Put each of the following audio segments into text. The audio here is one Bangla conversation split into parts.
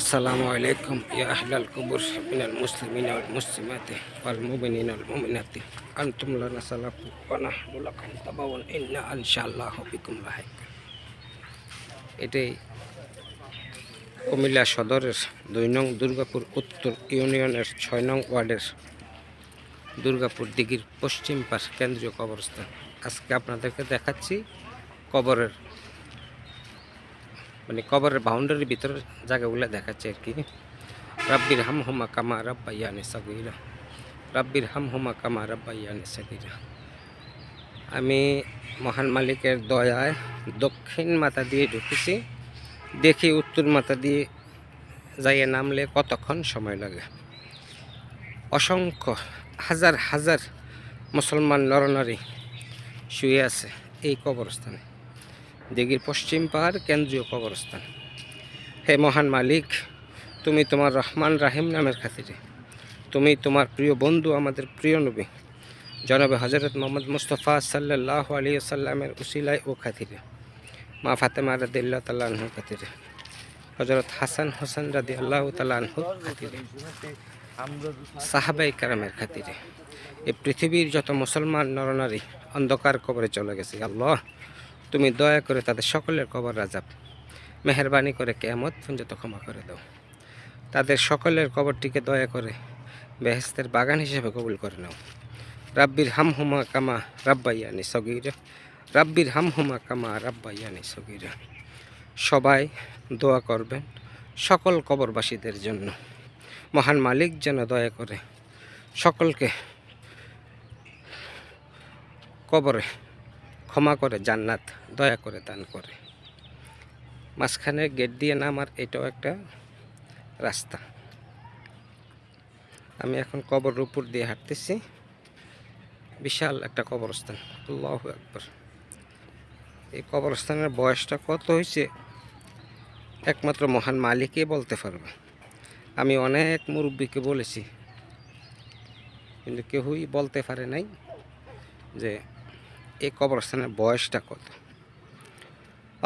আসসালামু আলাইকুম ইয়া আহলাল কুবুর মিনাল মুসলিমিন ওয়াল মুসলিমাত ওয়াল মুমিনিন ওয়াল মুমিনাত আনতুম লানা সালাফু ওয়া নাহনু লাকুম তাবাউন ইন্না ইনশাআল্লাহু বিকুম লাহিক এটাই কুমিল্লা সদরের দুই নং দুর্গাপুর উত্তর ইউনিয়নের ছয় নং ওয়ার্ডের দুর্গাপুর দিঘির পশ্চিম পাশ কেন্দ্রীয় কবরস্থান। আজকে আপনাদেরকে দেখাচ্ছি কবরের মানে কবরের বাউন্ডারির ভিতরে জায়গাগুলো দেখাচ্ছে আর কি। রাব্বির হাম হুমা কামা রাব্বাইয়ানে সাগিরা। রাব্বির হাম হুমা কামা রাব্বাইয়ানে সাগিরা। আমি মহান মালিকের দয়ায় দক্ষিণ মাথা দিয়ে ঢুকেছি। দেখি উত্তর মাথা দিয়ে যাইয়ে নামলে কতক্ষণ সময় লাগে। অসংখ্য হাজার হাজার মুসলমান নরনারী শুয়ে আছে এই কবরস্থানে। দিঘির পশ্চিম পাহাড় কেন্দ্রীয় কবরস্থান। হে মহান মালিক, তুমি তোমার রহমান রাহিম নামের খাতিরে। তুমি তোমার প্রিয় বন্ধু, আমাদের প্রিয় নবী, জনাবে হজরত মোহাম্মদ মুস্তফা সাল্লাহ আলী সাল্লামের উসিলায় ও খাতিরে। মা ফাতেমা রাদিল্লা তাল্লাহর খাতিরে। হজরত হাসান হোসেন রাদি আল্লাহ তাল্লাহর খাতিরে। সাহাবাই কারামের খাতিরে। এই পৃথিবীর যত মুসলমান নরনারী, অন্ধকার কবরে চলে গেছে। আল্লাহ তুমি দয়া করে তাদের সকলের কবর রাজাব। মেহরবানি করে কেয়ামত পর্যন্ত ক্ষমা করে দাও। তাদের সকলের কবরটিকে দয়া করে বেহেস্তের বাগান হিসেবে কবুল করে নাও। রাব্বির হাম হুমা কামা রাব্বাইয়ানি সগিরা। রাব্বির হাম হুমা কামা রাব্বাইয়ানি সগিরা। সবাই দোয়া করবেন সকল কবরবাসীদের জন্য। মহান মালিক যেন দয়া করে সকলকে কবরে ক্ষমা করে, জান্নাত দয়া করে দান করে। মাঝখানে গেট দিয়ে নামার এটাও একটা রাস্তা। আমি এখন কবর উপর দিয়ে হাঁটতেছি। বিশাল একটা কবরস্থান। আল্লাহ একবার এই কবরস্থানের বয়সটা কত হয়েছে? একমাত্র মহান মালিকই বলতে পারবে। আমি অনেক মুরব্বীকে বলেছি, কিন্তু কেউই বলতে পারে নাই যে এই কবরস্থানের বয়সটা কত?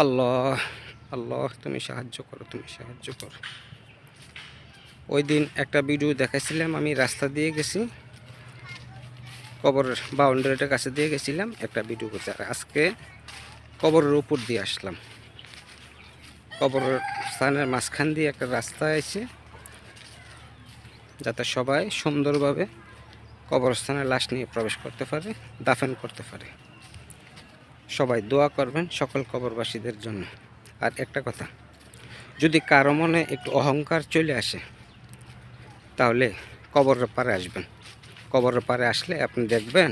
আল্লাহ আল্লাহ, তুমি সাহায্য করো, তুমি সাহায্য করো। ওই দিন একটা ভিডিও দেখাইছিলাম, আমি রাস্তা দিয়ে গেছি, কবরের বাউন্ডারিটার কাছে দিয়ে গেছিলাম, একটা ভিডিও করতে। আর আজকে কবরের উপর দিয়ে আসলাম। কবরের স্থানের মাঝখান দিয়ে একটা রাস্তা আছে, যাতে সবাই সুন্দরভাবে কবরস্থানে লাশ নিয়ে প্রবেশ করতে পারে, দাফন করতে পারে। সবাই দোয়া করবেন সকল কবরবাসীদের জন্য। আর একটা কথা, যদি কারও মনে একটু অহংকার চলে আসে, তাহলে কবরের পারে আসবেন। কবরের পারে আসলে আপনি দেখবেন,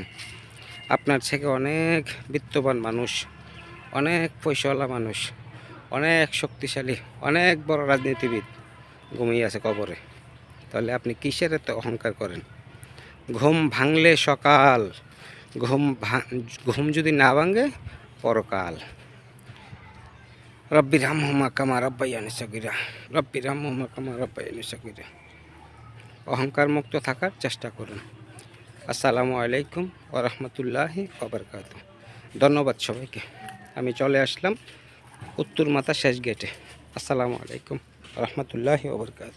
আপনার থেকে অনেক বিত্তবান মানুষ, অনেক পয়সাওয়ালা মানুষ, অনেক শক্তিশালী, অনেক বড় রাজনীতিবিদ ঘুমিয়ে আছে কবরে। তাহলে আপনি কিসের এত অহংকার করেন? ঘুম ভাঙলে সকাল ঘুম ঘুম যদি না ভাঙে, পরকাল। রব্বি রাম হুমা কামা রব্বাইয়ানি সগিরা। রব্বি রাম হুমা কামা রব্বাইয়ানি সগিরা। অহংকার মুক্ত থাকার চেষ্টা করুন। আসসালামু আলাইকুম ও রহমতুল্লাহি ওবরকাত ধন্যবাদ সবাইকে। আমি চলে আসলাম উত্তর মাতা শেষ গেটে। আসসালামু আলাইকুম রহমতুল্লাহি ওবরকাত